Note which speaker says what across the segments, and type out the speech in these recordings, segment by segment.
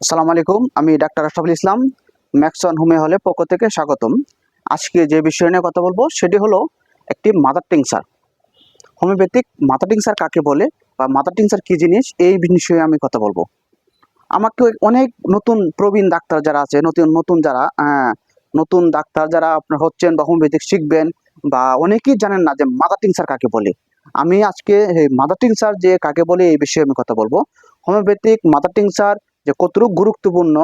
Speaker 1: আসসালামু আলাইকুম, আমি ডাক্তার আশরাফুল ইসলাম, ম্যাক্সন হোমে হলে পক্ষ থেকে স্বাগতম। আজকে যে বিষয় নিয়ে কথা বলব, সেটি হলো একটি mother tincture homeopathic mother tincture কাকে বলে বা মাদার টিংসার কী জিনিস, এই বিষয়ে আমি কথা বলব। আমাকে অনেক নতুন প্রবীণ ডাক্তার যারা আছে, নতুন নতুন যারা নতুন ডাক্তার যারা আপনার হচ্ছেন বা হোমিওপ্যাথিক শিখবেন বা অনেকেই জানেন না যে মাদার টিংসার কাকে বলে। আমি আজকে মাদার টিংসার যে কাকে বলে, এই বিষয়ে আমি কথা বলব। হোমিওপ্যাথিক মাদার টিংসার যে কতটুকু গুরুত্বপূর্ণ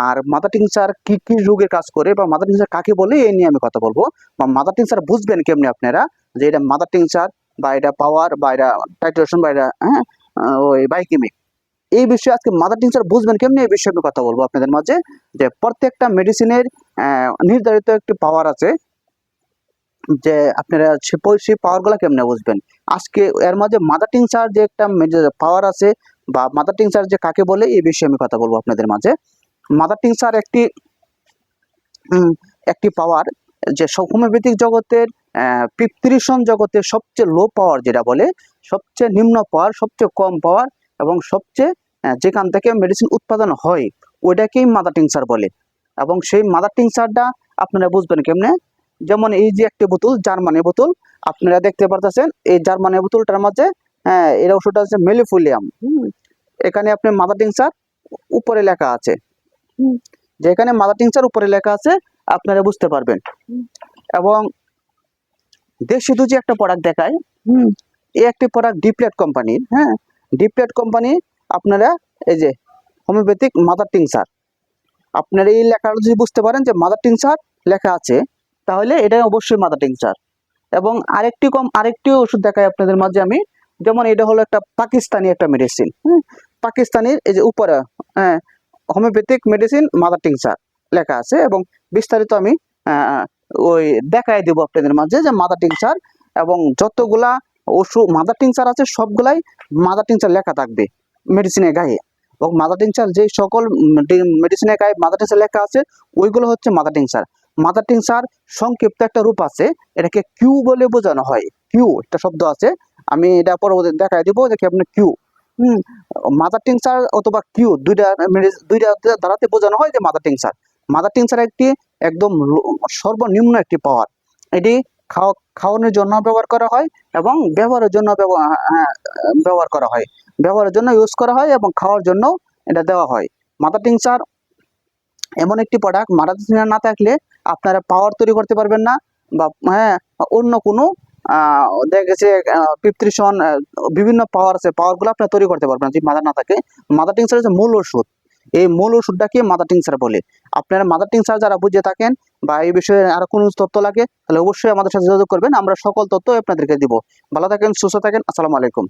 Speaker 1: আর মাদার টিংসার কি কি রোগের কাজ করে বা মাদার টিংসার কাকে বলে, এই নিয়ে আমি কথা বলব। বা মাদার টিংসার বুঝবেন কেমনি আপনারা যে এটা মাদার টিংসার বা এটা পাওয়ার বা এটা টাইট্রেশন বা এটা হ্যাঁ ওই বাইকিমিক এই বিষয়ে আজকে মাদার টিংসার বুঝবেন কেমনি, এই বিষয়ে আমি কথা বলব আপনাদের মাঝে। যে প্রত্যেকটা মেডিসিনের নির্ধারিত একটি পাওয়ার আছে। যে আপনারা সেই পাওয়ারগুলো কেমনে বুঝবেন? আজকে এর মাঝে মাদার টিংসার যে একটা পাওয়ার আছে বা মাদার টিংসার যে কাকে বলে, এই বিষয়ে আমি কথা বলব আপনাদের মাঝে। মাদার টিংসার একটি একটি পাওয়ার যে হোমিওপ্যাথিক জগতের পিপত্রিশন জগতের সবচেয়ে লো পাওয়ার যেটা বলে, সবচেয়ে নিম্ন পাওয়ার সবচেয়ে কম পাওয়ার এবং সবচেয়ে যেখান থেকে মেডিসিন উৎপাদন হয়, ওইটাকেই মাদার টিংসার বলে। এবং সেই মাদার টিংসারটা আপনারা বুঝবেন কেমনে? যেমন এই যে একটি বোতল জার্মানি বোতল, আপনারা দেখতে পারতেছেন, এই জার্মানি বোতলটার মাঝে হ্যাঁ এর ওষুধটা হচ্ছে মেলিফুলিয়াম। এখানে আপনি মাদার টিংসার উপরে লেখা আছে। হুম, যেখানে মাদার টিংসার উপরে লেখা আছে আপনারা বুঝতে পারবেন। এবং দেশি দুজি একটা প্রোডাক্ট দেখায়। এই একটি প্রোডাক্ট ডিপ্লেট কোম্পানির হ্যাঁ? ডিপ্লেট কোম্পানি আপনারা এই যে হোমিওপ্যাথিক মাদার টিংসার আপনারা এই লেখাটা যদি বুঝতে পারেন যে মাদার টিংসার লেখা আছে তাহলে এটা অবশ্যই মাদার টিংসার এবং আরেকটি কম আরেকটি ওষুধ দেখায় আপনাদের মাঝে আমি যেমন এটা হলো একটা পাকিস্তানি একটা মেডিসিন পাকিস্তানির এই যে উপরে হ্যাঁ হোমিওপ্যাথিক মেডিসিন মাদার টিংসার লেখা আছে এবং বিস্তারিত আমি ওই দেখাই দেবো আপনাদের মাঝে যে মাদার টিংসার এবং যতগুলা ওষুধ মাদার টিংসার আছে সবগুলাই মাদার টিংসার লেখা থাকবে মেডিসিনের গায়ে। এবং মাদার টিংসার যে সকল মেডিসিনের গায়ে মাদার টিংসার লেখা আছে, ওইগুলো হচ্ছে মাদার টিংসার। মাদার টিংসার সংক্ষিপ্ত একটা রূপ আছে, এটাকে কিউ বলে বোঝানো হয়। কিউ একটা শব্দ আছে, আমি এটা পরবর্তী দেখাই দিব যে কি আপনি কিউ হুম মাদার টিংসার অথবা কিউ দুইটা দুইটা দ্বারাতে বোঝানো হয় যে মাদার টিংসার মাদার টিংসার একটি একদম সর্বনিম্ন একটি পাওয়ার এটি খাওয়া খাওয়ানোর জন্য ব্যবহার করা হয় এবং ব্যবহারের জন্য ব্যবহার হ্যাঁ, ব্যবহার করা হয়। ব্যবহারের জন্য ইউজ করা হয় এবং খাওয়ার জন্য এটা দেওয়া হয়। মাদার টিংসার এমন একটি প্রোডাক্ট মাদার টিংসার না থাকলে আপনারা পাওয়ার তৈরি করতে পারবেন না বা হ্যাঁ অন্য কোনো আহ, দেখা গেছে পিপত্রিশন বিভিন্ন পাওয়ার আছে পাওয়ারগুলো আপনি তৈরি করতে পারবেন যদি মাদার না থাকে। মাদার টিংসার হচ্ছে মূল ওষুধ। এই মূল ওষুধটাকে মাদার টিংসার বলে? আপনারা মাদার টিংসার যারা বুঝে থাকেন বা এই বিষয়ে আরও কোনো তথ্য লাগে তাহলে অবশ্যই আমাদের সাথে যোগাযোগ করবেন আমরা সকল তথ্য আপনাদেরকে দিব। ভালো থাকেন সুস্থ থাকেন আসসালামু আলাইকুম।